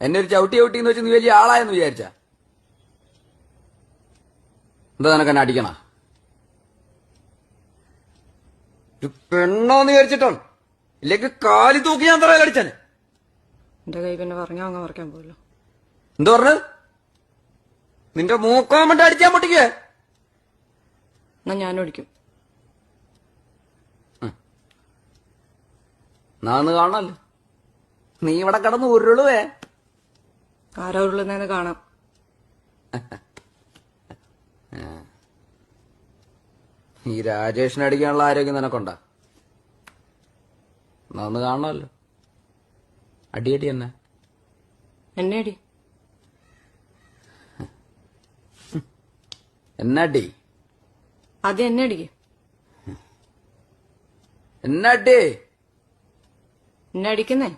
എന്നെ ഒരു ചവിട്ടി ചവിട്ടി എന്ന് വെച്ച് നീ വലിയ ആളായെന്ന് വിചാരിച്ച? എന്താ നിനക്ക് എന്നെ അടിക്കണ? ഒരു പെണ്ണോന്ന് വിചാരിച്ചിട്ടാണ്. ഇല്ലെങ്കിൽ കാലി തൂക്കി ഞാൻ തറയിൽ അടിച്ചാന് എന്റെ കൈ പിന്നെ പറഞ്ഞാ അങ്ങ് മറക്കാൻ പോയല്ലോ എന്താ പറഞ്ഞത്? നിന്റെ മൂക്കാൻ വേണ്ടി അടിച്ചാൻ പൊട്ടിക്കേ എന്നാ ഞാനും അടിക്കും. നാന്ന് കാണല്ലോ നീ ഇവിടെ കിടന്ന് ഉരുളുവേ. ആരാ ഉരുളുന്നതെന്ന് കാണാം. ഈ രാജേഷിനെ അടിക്കാനുള്ള ആരോഗ്യം നിനക്കുണ്ടാ? ഒന്ന് കാണണമല്ലോ. അടിയടി എന്നെ. എന്നെ അടി. എന്നടി അത് എന്നെ അടിക്ക്. എന്നടി എന്നെ അടിക്കുന്നേ?